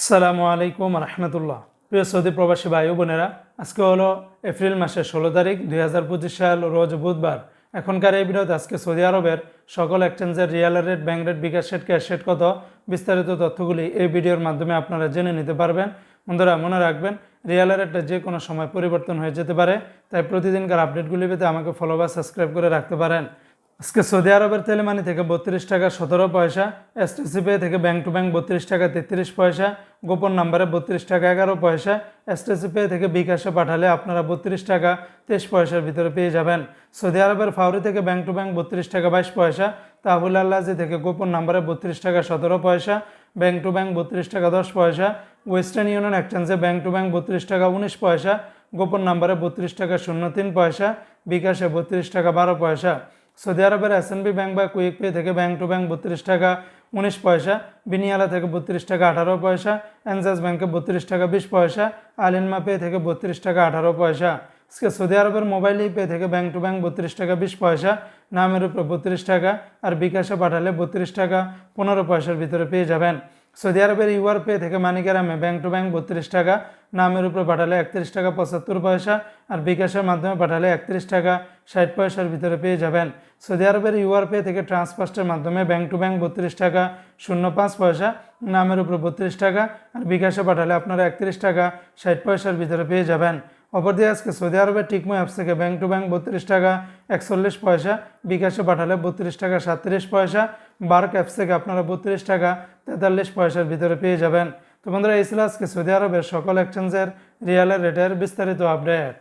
আসসালামু আলাইকুম রহমতুল্লাহ। প্রিয় সৌদি প্রবাসী ভাই বোনেরা, আজকে হলো এপ্রিল মাসের ষোলো তারিখ, দুই হাজার পঁচিশ সাল, রোজ বুধবার। এখনকার এই ভিডিওতে আজকে সৌদি আরবের সকল এক্সচেঞ্জের riyal rate bank rate, bKash rate, cash rate কত, বিস্তারিত তথ্যগুলি এই ভিডিওর মাধ্যমে আপনারা জেনে নিতে পারবেন। বন্ধুরা, মনে রাখবেন, রিয়াল রেটটা যে কোনো সময় পরিবর্তন হয়ে যেতে পারে, তাই প্রতিদিনকার আপডেটগুলি পেতে আমাকে ফলো বা সাবস্ক্রাইব করে রাখতে পারেন। আজকে সৌদি আরবের তেলেমানি থেকে বত্রিশ টাকা সতেরো পয়সা এসটিসি পে থেকে ব্যাংক টু ব্যাংক বত্রিশ টাকা তেত্রিশ পয়সা গোপন নাম্বারে বত্রিশ টাকা এগারো পয়সা এসটিসি পে থেকে বিকাশে পাঠালে আপনারা বত্রিশ টাকা তেইশ পয়সার ভিতরে পেয়ে যাবেন সৌদি আরবের ফাউরি থেকে ব্যাংক টু ব্যাংক বত্রিশ টাকা বাইশ পয়সা তাহবুল আল্লাজি থেকে গোপন নাম্বারে বত্রিশ টাকা সতেরো পয়সা ব্যাংক টু ব্যাংক বত্রিশ টাকা দশ পয়সা ওয়েস্টার্ন ইউনিয়ন এক্সচেঞ্জে ব্যাংক টু ব্যাংক বত্রিশ টাকা উনিশ পয়সা গোপন নাম্বারে বত্রিশ টাকা শূন্য তিন পয়সা বিকাশে বত্রিশ টাকা বারো পয়সা সৌদি আরবের এসএনবি ব্যাংক বা কুইক পে থেকে ব্যাংক টু ব্যাংক বত্রিশ টাকা, উনিশ পয়সা, বিনিয়ালা থেকে বত্রিশ টাকা, আঠারো পয়সা এনজাস ব্যাংকে বত্রিশ টাকা, বিশ পয়সা আলিনমা পে থেকে বত্রিশ টাকা, আঠারো পয়সা। আজকে সৌদি আরবের মোবাইল পে থেকে ব্যাংক টু ব্যাংক বত্রিশ টাকা, বিশ পয়সা, নামের উপরে বত্রিশ টাকা, আর বিকাশে পাঠালে বত্রিশ টাকা, পনেরো পয়সার ভিতরে পেয়ে যাবেন। সৌদি আরবের ইউআর পে থেকে মানিকেরামে ব্যাংক টু ব্যাংক বত্রিশ টাকা, নামের উপরে পাঠালে একত্রিশ টাকা পঁচাত্তর পয়সা আর বিকাশের মাধ্যমে পাঠালে একত্রিশ টাকা ষাট পয়সার ভিতরে পেয়ে যাবেন। সৌদি আরবের ইউআর পে থেকে ট্রান্সফার্স্টের মাধ্যমে ব্যাংক টু ব্যাংক বত্রিশ টাকা, শূন্য পাঁচ পয়সা, নামের উপরে বত্রিশ টাকা আর বিকাশে পাঠালে আপনারা একত্রিশ টাকা ষাট পয়সার ভিতরে পেয়ে যাবেন। অপরদিকে আজকে সৌদি আরবের টিকমো অ্যাপস থেকে ব্যাংক টু ব্যাংক বত্রিশ টাকা, একচল্লিশ পয়সা, বিকাশে পাঠালে বত্রিশ টাকা সাতত্রিশ পয়সা বার্ক অ্যাপস থেকে আপনারা বত্রিশ টাকা তেতাল্লিশ পয়সার ভিতরে পেয়ে যাবেন। তো বন্ধুরা, এই ছিল আজকে সৌদি আরবের সকল এক্সচেঞ্জের রিয়ালের রেটের বিস্তারিত আপডেট